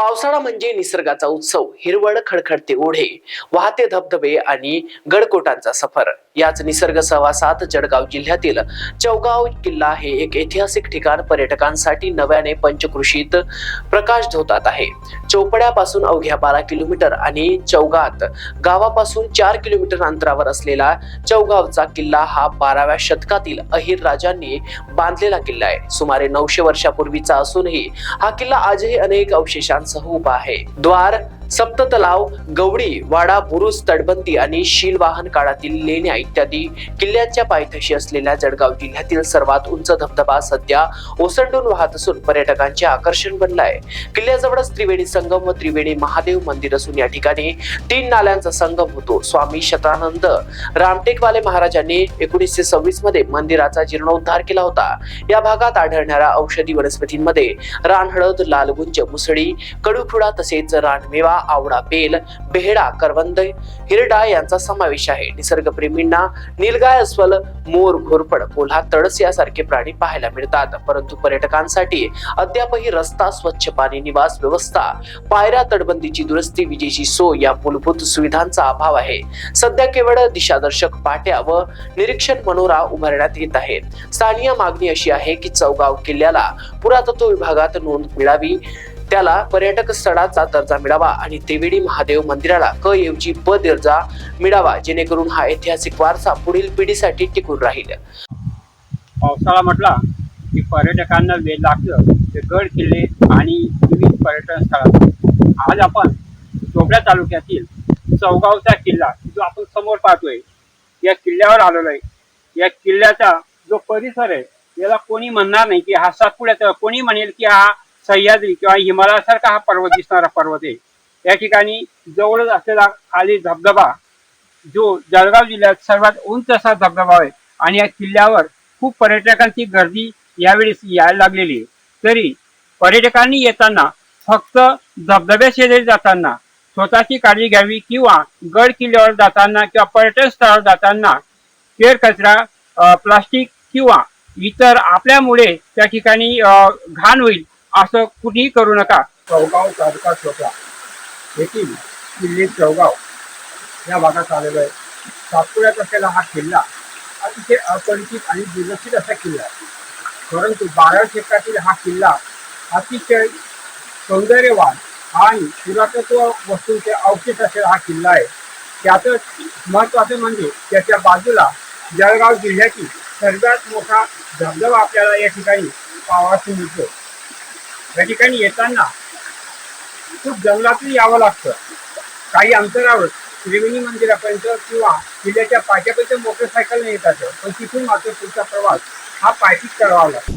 पावसाळा म्हणजे निसर्गाचा उत्सव. हिरवळ खडखडते ओढे वाहते धबधबे आणि गडकोटांचा सफर. याच निसर्ग सहवासात जळगाव जिल्ह्यातील चौगाव किल्ला हे एक ऐतिहासिक ठिकाण. पर्यटकांसाठी नव्याने पंचकृषीत प्रकाश धोतात आहे. चौपड्यापासून अवघ्या बारा किलोमीटर आणि चौगात गावापासून चार किलोमीटर अंतरावर असलेला चौगावचा किल्ला हा बाराव्या शतकातील अहिर राजांनी बांधलेला किल्ला आहे. सुमारे नऊशे वर्षापूर्वीचा असूनही हा किल्ला आजही अनेक अवशेषांसह उभा आहे. द्वार सप्त तलाव गवडी वाडा बुरुज तटबंदी आणि शीलवाहन काळातील लेण्या इत्यादी किल्ल्यांच्या पायथ्याशी असलेल्या जळगाव जिल्ह्यातील सर्वात उंच धबधबा सध्या ओसंडून वाहत असून पर्यटकांचे आकर्षण बनलाय. किल्ल्याजवळच त्रिवेणी संगम व त्रिवेणी महादेव मंदिर असून या ठिकाणी तीन नाल्यांचा संगम होतो. स्वामी शतानंद रामटेकवाले महाराजांनी एकोणीसशे सव्वीसमध्ये मंदिराचा जीर्णोद्धार केला होता. या भागात आढळणाऱ्या औषधी वनस्पतींमध्ये रानहळद लालगुंज मुसळी कडूखुडा तसेच रानमेवा आवडा बेल बेहडा करवंद हिरडा यांचा समावेश आहे. निसर्गप्रेमींना निलगाय अस्वल मोर घोरपड कोल्हा तडस यासारखे प्राणी पाहायला मिळतात. परंतु पर्यटकांसाठी अद्यापही रस्ता स्वच्छ पाणी निवास व्यवस्था पायऱ्या तटबंदीची दुरुस्ती विजेची सोय या मूलभूत सुविधांचा अभाव आहे. सध्या केवळ दिशादर्शक पाट्या व निरीक्षण मनोरा उभारण्यात येत आहेत. स्थानीय मागणी अशी आहे की चौगाव किल्ल्याला पुरातत्व विभागात नोंद मिळावी. त्याला पर्यटक स्थळाचा दर्जा मिळावा आणि त्रिवेणी महादेव मंदिराला क ऐवजी प दर्जा मिळावा जेणेकरून हा ऐतिहासिक वारसा पुढील पिढीसाठी टिकून राहील. पावसाळा म्हटला की पर्यटकांना वेळ लागतं. ते गड किल्ले आणि विविध पर्यटन स्थळ. आज आपण चोपड्या तालुक्यातील चौगावचा किल्ला जो आपण समोर पाहतोय या किल्ल्यावर आलेलो आहे या किल्ल्याचा जो परिसर आहे याला कोणी म्हणणार नाही की हा सातपुड्याचा कोणी म्हणेल की हा सह्याद्री किंवा हिमालयासारखा हा पर्वत दिसणारा पर्वत आहे. या ठिकाणी जवळच असलेला खाली धबधबा जो जळगाव जिल्ह्यात सर्वात उंच असा धबधबा आहे आणि या किल्ल्यावर खूप पर्यटकांची गर्दी यावेळेस यायला लागलेली आहे. तरी पर्यटकांनी येताना फक्त धबधब्या शेजारी जाताना स्वतःची काळजी घ्यावी किंवा गड किल्ल्यावर जाताना किंवा पर्यटन स्थळावर जाताना केर कचरा प्लास्टिक किंवा इतर आपल्यामुळे त्या ठिकाणी घाण होईल असं कुठेही करू नका. चौगाव तालुका चोपडा येथील किल्ले चौगाव या भागात आलेलो आहे. सातपुड्यात असलेला हा किल्ला अतिशय अपरिचित आणि दुर्लक्षित असा किल्ला आहे. परंतु बारा शतकातील हा किल्ला अतिशय सौंदर्यवान आणि पुरातत्व वस्तूंचे अवशेष असलेला हा किल्ला आहे. त्यातच महत्वाचं म्हणजे त्याच्या बाजूला जळगाव जिल्ह्यातील सर्वात मोठा धबधबा आपल्याला या ठिकाणी पाहावास मिळतो. या ठिकाणी येताना खूप जंगलातून यावं लागतं. काही अंतरावर त्रिवेणी मंदिरापर्यंत किंवा किल्ल्याच्या पाट्यापर्यंत मोटरसायकलने येतात पण तिथून मात्र पुढचा प्रवास हा पायपीच करावा लागतो.